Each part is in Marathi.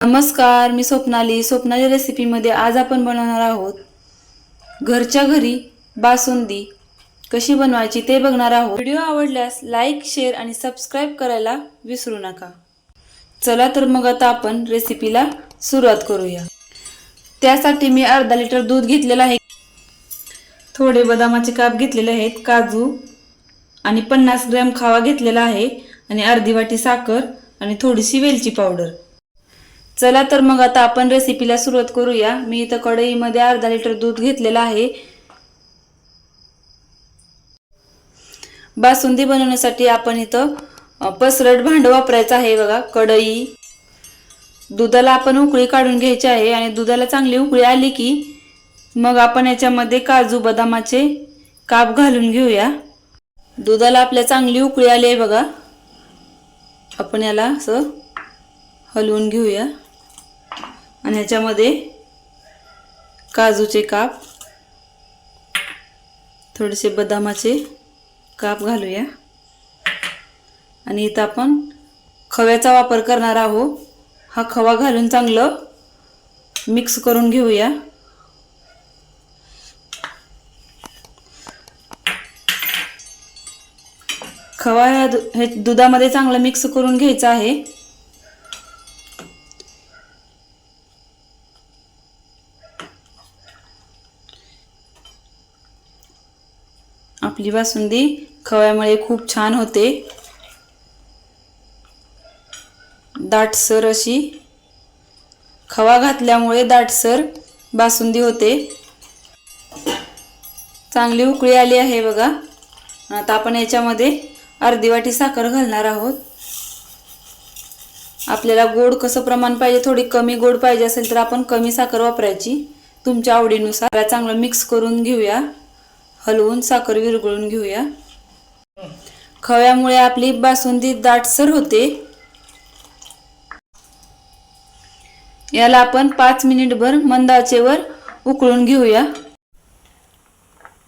नमस्कार मी स्वप्नाली. स्वप्नाली रेसिपीमध्ये आज आपण बनवणार आहोत घरच्या घरी बासुंदी. कशी बनवायची ते बघणार आहोत. व्हिडिओ आवडल्यास लाईक शेअर आणि सबस्क्राईब करायला विसरू नका. चला तर मग आता आपण रेसिपीला सुरुवात करूया. त्यासाठी मी अर्धा लिटर दूध घेतलेलं आहे. थोडे बदामाचे काप घेतलेले आहेत काजू आणि पन्नास ग्रॅम खावा घेतलेला आहे आणि अर्धी वाटी साखर आणि थोडीशी वेलची पावडर. चला तर मग आता आपण रेसिपीला सुरुवात करूया. मी इथं कढईमध्ये अर्धा लिटर दूध घेतलेलं आहे. बासुंदी बनवण्यासाठी आपण इथं पसरट भांडं वापरायचं आहे बघा कढई. दुधाला आपण उकळी काढून घ्यायची आहे आणि दुधाला चांगली उकळी आली की मग आपण याच्यामध्ये काजू बदामाचे काप घालून घेऊया. दुधाला आपल्या चांगली उकळी आली आहे बघा. आपण याला असं हलवून घेऊया. आणि ह्याच्यामध्ये काजूचे काप थोडेसे बदामाचे काप घालूया. आणि इथं आपण खव्याचा वापर करणार आहोत. हा खवा घालून चांगलं मिक्स करून घेऊया. खवा ह्या दु- हे दुधामध्ये चांगलं मिक्स करून घ्यायचं आहे. आपली बासुंदी खव्यामुळे खूप छान होते. दाटसर अशी. खवा घातल्यामुळे दाटसर बासुंदी होते. चांगली उकळी आली आहे बघा. आता आपण याच्यामध्ये अर्धी वाटी साखर घालणार आहोत. आपल्याला गोड कसं प्रमाण पाहिजे थोडी कमी गोड पाहिजे असेल तर आपण कमी साखर वापरायची. तुमच्या आवडीनुसार चांगलं मिक्स करून घेऊया. हलवून साखर विरघळून घेऊया. खव्यामुळे आपली बासुंदी दाटसर होते. याला आपण पाच मिनिटभर मंद आचेवर उकळून घेऊया.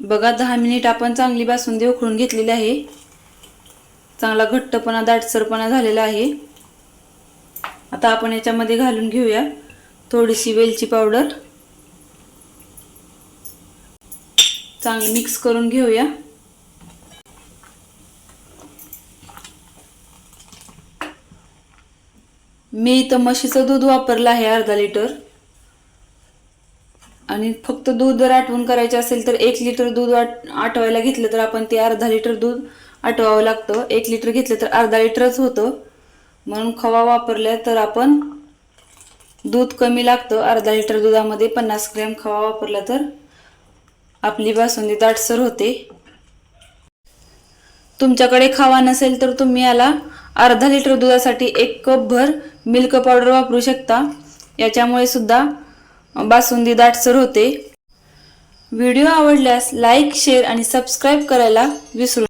बघा दहा मिनिट आपण चांगली बासुंदी उकळून घेतलेली आहे. चांगला घट्टपणा दाटसरपणा झालेला आहे. आता आपण याच्यामध्ये घालून घेऊया थोडीशी वेलची पावडर. चांगली मिक्स करून घेऊया. मी इथं म्हशीचं दूध वापरलं आहे अर्धा लिटर आणि फक्त दूध जर आठवण करायचे असेल तर एक लिटर दूध आट आटवायला घेतलं तर आपण ते अर्धा लिटर दूध आटवावं लागतं. एक लिटर घेतलं तर अर्धा लिटरच होतं. म्हणून खवा वापरल्या तर आपण दूध कमी लागतं. अर्धा लिटर दुधामध्ये पन्नास ग्रॅम खवा वापरला तर. आपली बासुंदी दाटसर होते. तुमच्याकडे खावा नसेल तर तुम्ही याला अर्धा लिटर दुधासाठी एक कप भर मिल्क पावडर वापरू शकता. याच्यामुळे सुद्धा बासुंदी दाटसर होते. व्हिडिओ आवडल्यास लाईक शेअर आणि सबस्क्राईब करायला विसरू